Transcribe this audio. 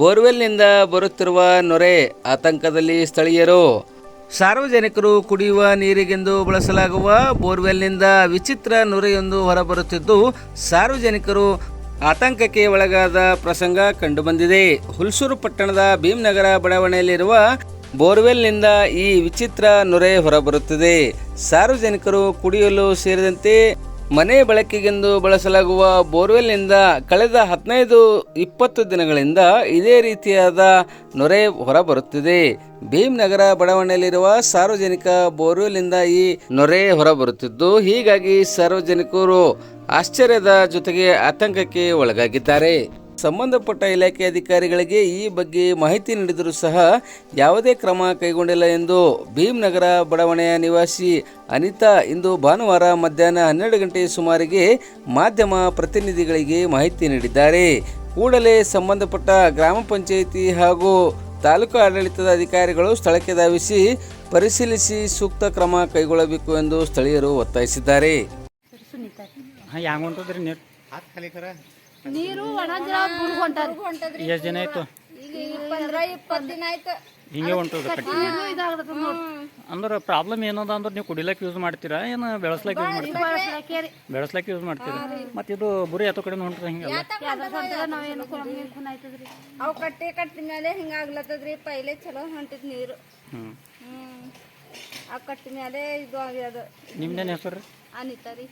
ಬೋರ್ವೆಲ್ನಿಂದ ಬರುತ್ತಿರುವ ನೊರೆ ಆತಂಕದಲ್ಲಿ ಸ್ಥಳೀಯರು. ಸಾರ್ವಜನಿಕರು ಕುಡಿಯುವ ನೀರಿಗೆಂದು ಬಳಸಲಾಗುವ ಬೋರ್ವೆಲ್ನಿಂದ ವಿಚಿತ್ರ ನೊರೆಯೊಂದು ಹೊರಬರುತ್ತಿದ್ದು, ಸಾರ್ವಜನಿಕರು ಆತಂಕಕ್ಕೆ ಒಳಗಾದ ಪ್ರಸಂಗ ಕಂಡುಬಂದಿದೆ. ಹುಲ್ಸೂರು ಪಟ್ಟಣದ ಭೀಮನಗರ ಬಡಾವಣೆಯಲ್ಲಿರುವ ಬೋರ್ವೆಲ್ನಿಂದ ಈ ವಿಚಿತ್ರ ನೊರೆ ಹೊರಬರುತ್ತಿದೆ. ಸಾರ್ವಜನಿಕರು ಕುಡಿಯಲು ಸೇರಿದಂತೆ ಮನೆ ಬಳಕೆಗೆಂದು ಬಳಸಲಾಗುವ ಬೋರ್ವೆಲ್ನಿಂದ ಕಳೆದ ಹದಿನೈದು, ಇಪ್ಪತ್ತು ದಿನಗಳಿಂದ ಇದೇ ರೀತಿಯಾದ ನೊರೆ ಹೊರಬರುತ್ತಿದೆ. ಭೀಮ್ನಗರ ಬಡಾವಣೆಯಲ್ಲಿರುವ ಸಾರ್ವಜನಿಕ ಬೋರ್ವೆಲ್ನಿಂದ ಈ ನೊರೆ ಹೊರಬರುತ್ತಿದ್ದು, ಹೀಗಾಗಿ ಸಾರ್ವಜನಿಕರು ಆಶ್ಚರ್ಯದ ಜೊತೆಗೆ ಆತಂಕಕ್ಕೆ ಒಳಗಾಗಿದ್ದಾರೆ. ಸಂಬಂಧಪಟ್ಟ ಇಲಾಖೆ ಅಧಿಕಾರಿಗಳಿಗೆ ಈ ಬಗ್ಗೆ ಮಾಹಿತಿ ನೀಡಿದರೂ ಸಹ ಯಾವುದೇ ಕ್ರಮ ಕೈಗೊಂಡಿಲ್ಲ ಎಂದು ಭೀಮ್ನಗರ ಬಡಾವಣೆಯ ನಿವಾಸಿ ಅನಿತಾ ಇಂದು ಭಾನುವಾರ ಮಧ್ಯಾಹ್ನ ಹನ್ನೆರಡು ಗಂಟೆ ಸುಮಾರಿಗೆ ಮಾಧ್ಯಮ ಪ್ರತಿನಿಧಿಗಳಿಗೆ ಮಾಹಿತಿ ನೀಡಿದ್ದಾರೆ. ಕೂಡಲೇ ಸಂಬಂಧಪಟ್ಟ ಗ್ರಾಮ ಪಂಚಾಯಿತಿ ಹಾಗೂ ತಾಲೂಕು ಆಡಳಿತದ ಅಧಿಕಾರಿಗಳು ಸ್ಥಳಕ್ಕೆ ಧಾವಿಸಿ ಪರಿಶೀಲಿಸಿ ಸೂಕ್ತ ಕ್ರಮ ಕೈಗೊಳ್ಳಬೇಕು ಎಂದು ಸ್ಥಳೀಯರು ಒತ್ತಾಯಿಸಿದ್ದಾರೆ. ನೀರು ಒಣ ಜಲ ಬುಡ್ಗ್ ಎಷ್ಟು ದಿನ ಆಯ್ತು? ಈಗ ಇಪ್ಪತ್ತರ ಇಪ್ಪತ್ತು ದಿನ ಆಯ್ತು. ಹಿಂಗೆ ಹೊಂಟದ ಕಟ್ಟಿ. ನೋಡ್ರಿ. ಅಂದ್ರೆ ಪ್ರಾಬ್ಲಮ್ ಏನದ ಅಂದ್ರೆ ನೀವು ಕುಡಿಲಕ್ಕೆ ಯೂಸ್ ಮಾಡ್ತೀರಾ? ಏನು ಬೆಳೆಸ್ಲಕ್ಕೆ ಯೂಸ್ ಮಾಡ್ತೀರಾ? ಬೆಳೆಸ್ಲಕ್ಕೆ ಯೂಸ್ ಮಾಡ್ತೀರಾ? ಮತ್ತು ಇದು ಬುರಿ ಎತ್ತ ಕಡೆ ಹೊಂಟ್ರೆ ಹಿಂಗೆ ಅವು ಕಟ್ಟಿ ಕಟ್ಟಿದ ಮೇಲೆ ಹಿಂಗಾಗ್ಲತ್ತದ್ರಿ ಪೈಲೆ ಚಲೋ ಹೊಂಟಿದ್ ನೀರು. ಆ ಕಟ್ಟಿದ ಮೇಲೆ ಇದು ಆಗ್ಯದ. ನಿಮ್ದೇನು ಹೆಸರು ಅನಿತಾ ರೀ.